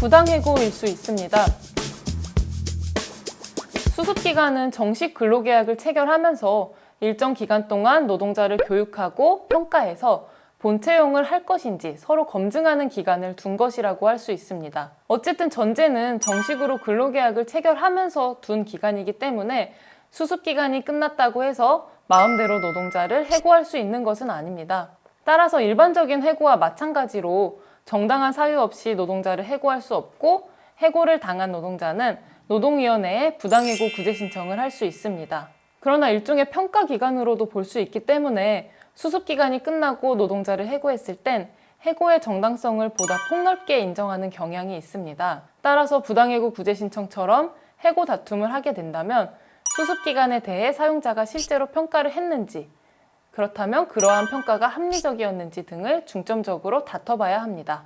부당해고일 수 있습니다. 수습기간은 정식 근로계약을 체결하면서 일정 기간 동안 노동자를 교육하고 평가해서 본 채용을 할 것인지 서로 검증하는 기간을 둔 것이라고 할 수 있습니다. 어쨌든 전제는 정식으로 근로계약을 체결하면서 둔 기간이기 때문에 수습기간이 끝났다고 해서 마음대로 노동자를 해고할 수 있는 것은 아닙니다. 따라서 일반적인 해고와 마찬가지로 정당한 사유 없이 노동자를 해고할 수 없고 해고를 당한 노동자는 노동위원회에 부당해고 구제 신청을 할 수 있습니다. 그러나 일종의 평가 기간으로도 볼 수 있기 때문에 수습 기간이 끝나고 노동자를 해고했을 땐 해고의 정당성을 보다 폭넓게 인정하는 경향이 있습니다. 따라서 부당해고 구제 신청처럼 해고 다툼을 하게 된다면 수습 기간에 대해 사용자가 실제로 평가를 했는지 그렇다면 그러한 평가가 합리적이었는지 등을 중점적으로 다퉈봐야 합니다.